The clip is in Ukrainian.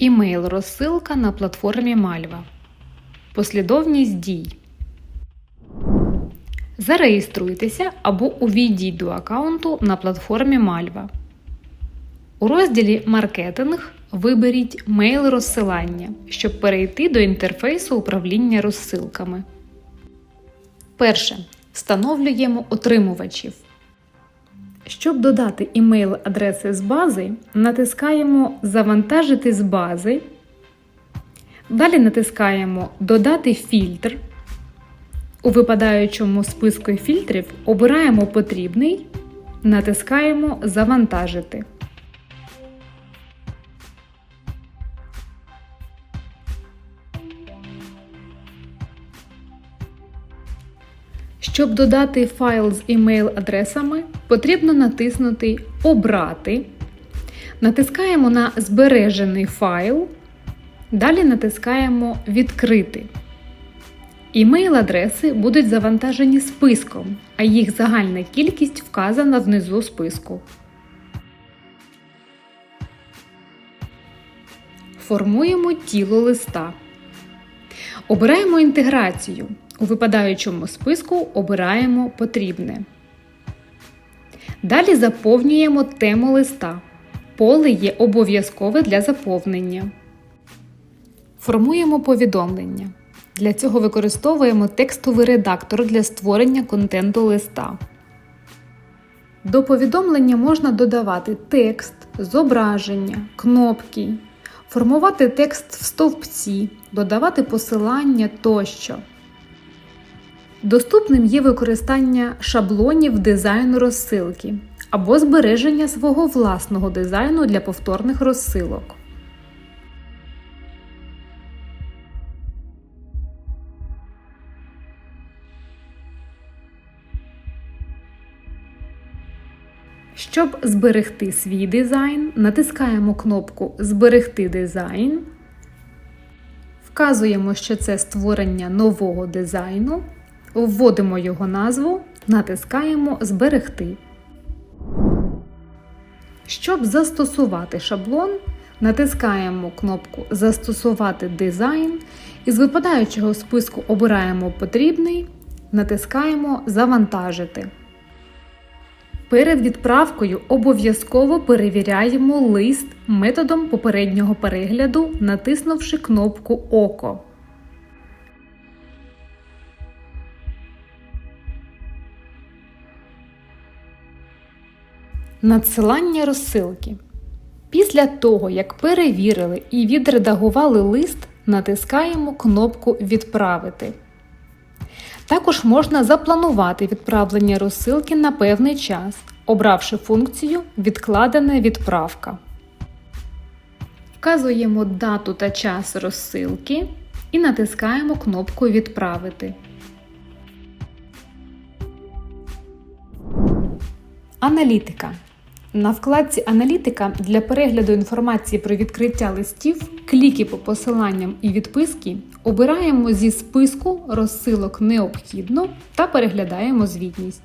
Імейл розсилка на платформі Мальва. Послідовність дій. Зареєструйтеся або увійдіть до аккаунту на платформі Мальва. У розділі Маркетинг виберіть Мейл розсилання, щоб перейти до інтерфейсу управління розсилками. Перше. Встановлюємо отримувачів. Щоб додати імейл адреси з бази, натискаємо Завантажити з бази. Далі натискаємо Додати фільтр. У випадаючому списку фільтрів обираємо потрібний, натискаємо Завантажити. Щоб додати файл з імейл-адресами, потрібно натиснути Обрати. Натискаємо на Збережений файл. Далі натискаємо Відкрити. Імейл-адреси будуть завантажені списком, а їх загальна кількість вказана внизу списку. Формуємо тіло листа. Обираємо інтеграцію. У випадаючому списку обираємо потрібне. Далі заповнюємо тему листа. Поле є обов'язкове для заповнення. Формуємо повідомлення. Для цього використовуємо текстовий редактор для створення контенту листа. До повідомлення можна додавати текст, зображення, кнопки, формувати текст в стовпці, додавати посилання тощо. Доступним є використання шаблонів дизайну розсилки або збереження свого власного дизайну для повторних розсилок. Щоб зберегти свій дизайн, натискаємо кнопку Зберегти дизайн, вказуємо, що це створення нового дизайну, вводимо його назву, натискаємо Зберегти. Щоб застосувати шаблон, натискаємо кнопку Застосувати дизайн і з випадаючого списку обираємо потрібний, натискаємо Завантажити. Перед відправкою обов'язково перевіряємо лист методом попереднього перегляду, натиснувши кнопку Око. Надсилання розсилки. Після того, як перевірили і відредагували лист, натискаємо кнопку Відправити. Також можна запланувати відправлення розсилки на певний час, обравши функцію Відкладена відправка. Вказуємо дату та час розсилки і натискаємо кнопку Відправити. Аналітика. На вкладці Аналітика для перегляду інформації про відкриття листів, кліки по посиланням і відписки обираємо зі списку розсилок необхідно та переглядаємо звітність.